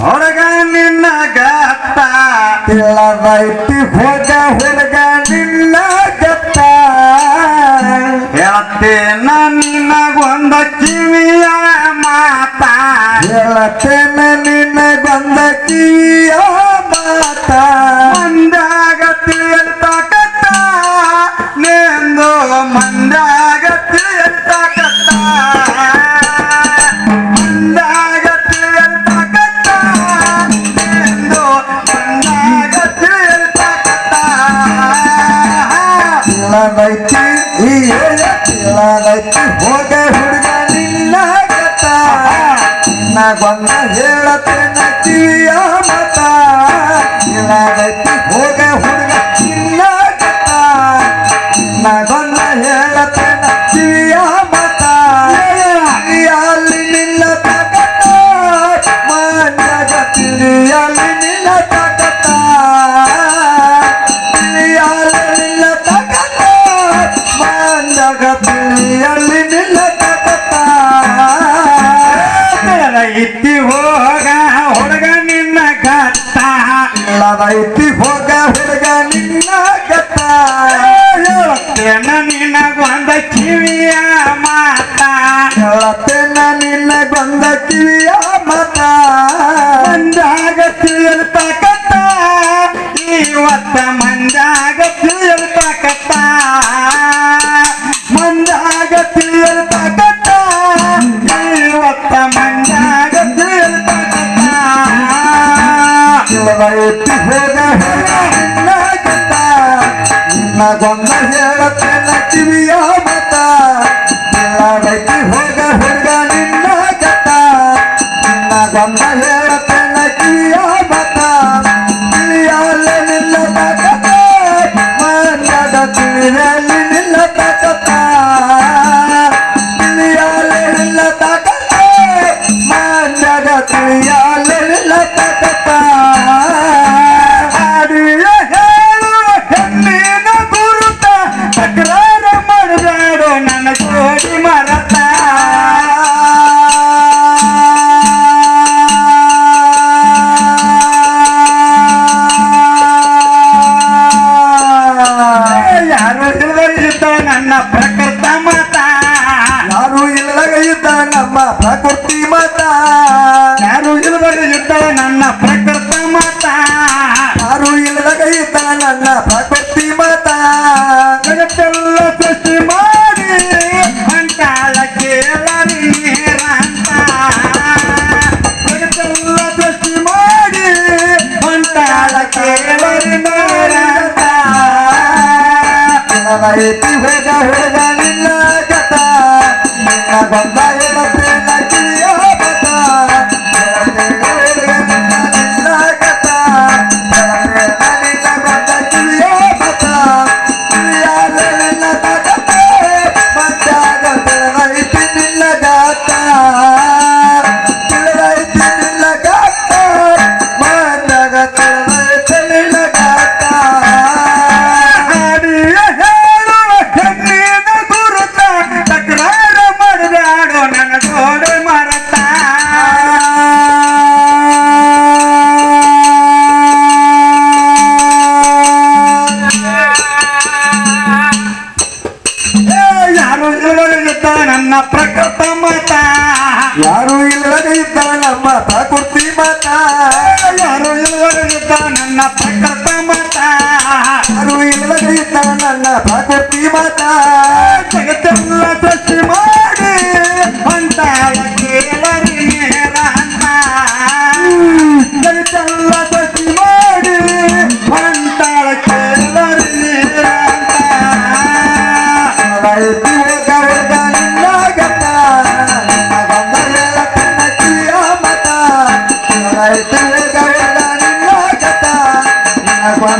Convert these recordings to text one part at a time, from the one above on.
ಹೊರಗ ನಿನ್ನ ಗಾತ ಇಲ್ಲದೈತಿ ಹೋಗ ಹುಡುಗ ಹೋಗ ಹುಡುಗ ನಿಲ್ಲ ಕತ್ತ. ನಾ ನಗೊಂದ ಹೇ ಐತಿ ಹೋಗ ಹುಡುಗ ನಿನ್ನ ಗತ. ಹೇಳತ್ತೇನ ನಿನಗೊಂದ ಕಿವಿಯ ಮಾತ. ಹೇಳತ್ತೇನ ಬಂದ ಕಿವಿಯ ಮಾತ. ಒಂದಾಗ ತಿಳಿಯಲ್ಪ ಕತ್ತ ಇವತ್ತ ಮನೆ 咱们但 ನನ್ನ ಪ್ರಕೃತ ಮಾತಾ. ಯಾರು ಇಲ್ಲದಾಗಿದ್ದ ನಮ್ಮ ಪ್ರಕೃತಿ ಮಾತಾ. ಯಾರು ಇಲ್ಲದಾಗಿದ್ದ ನನ್ನ ಪ್ರಕೃತ ಮಾತಾ. ಯಾರು ಇಲ್ಲದಾಗಿದ್ದ ನನ್ನ ಪ್ರಕೃತಿ ಮಾತಾ. ಜಗತ್ತೆಲ್ಲ ಸೃಷ್ಟಿ ಮಾಡಿ ಅಂತಾಳ ಕೇಳ ಜಗತ್ತೆಲ್ಲ ಸೃಷ್ಟಿ ಮಾಡಿ ಅಂತಾಳ ಕೇಳ ನೀರ ಅಂತ. ನನ್ನ ಪ್ರಕೃತ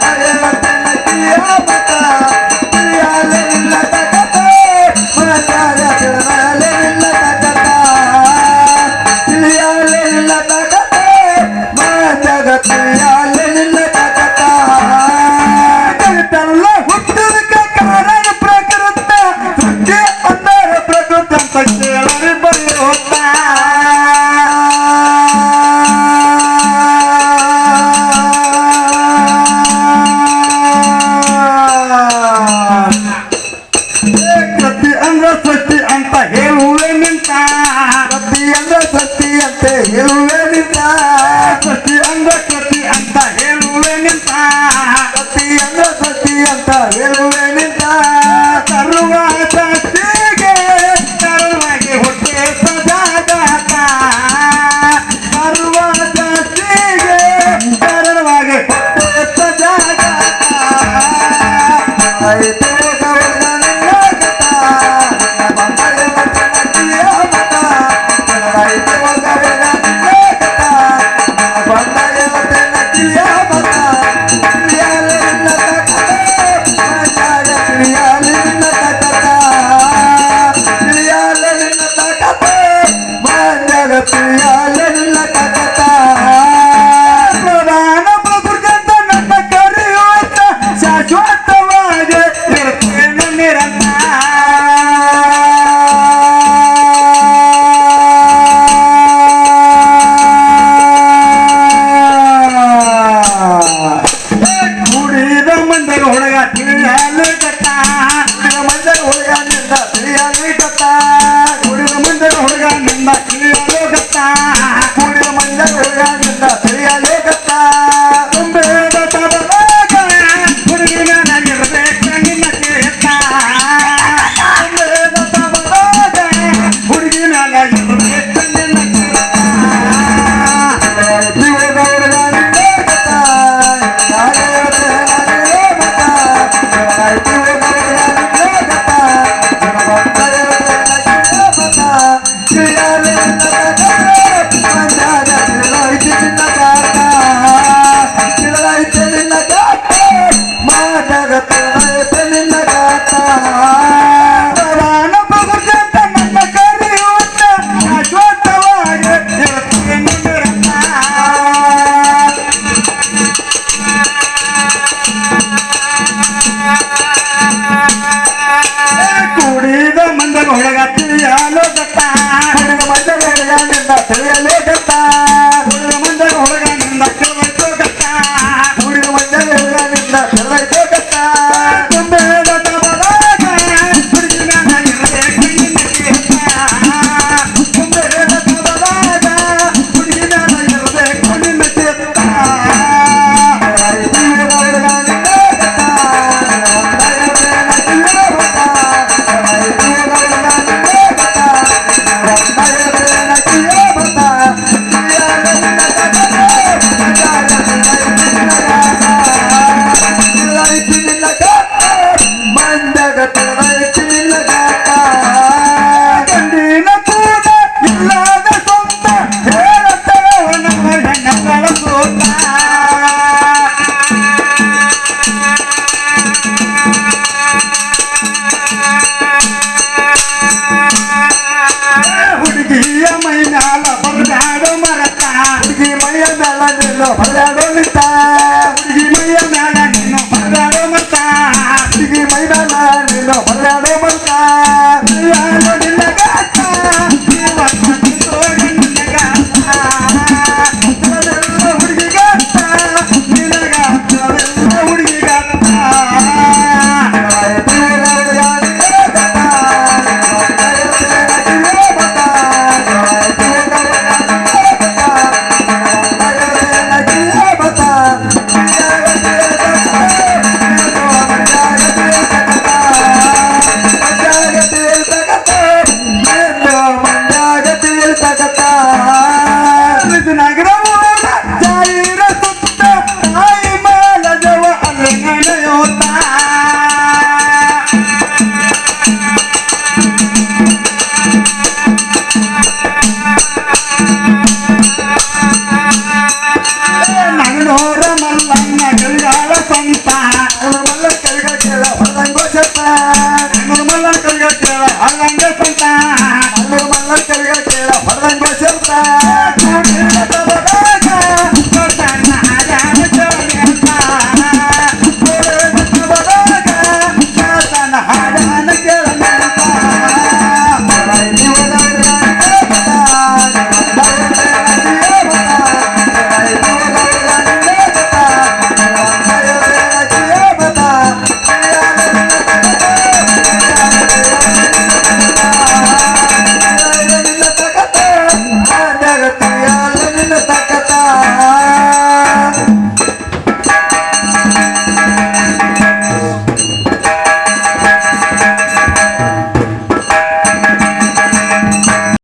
Yeah. தெய்வமே ありがとうございま。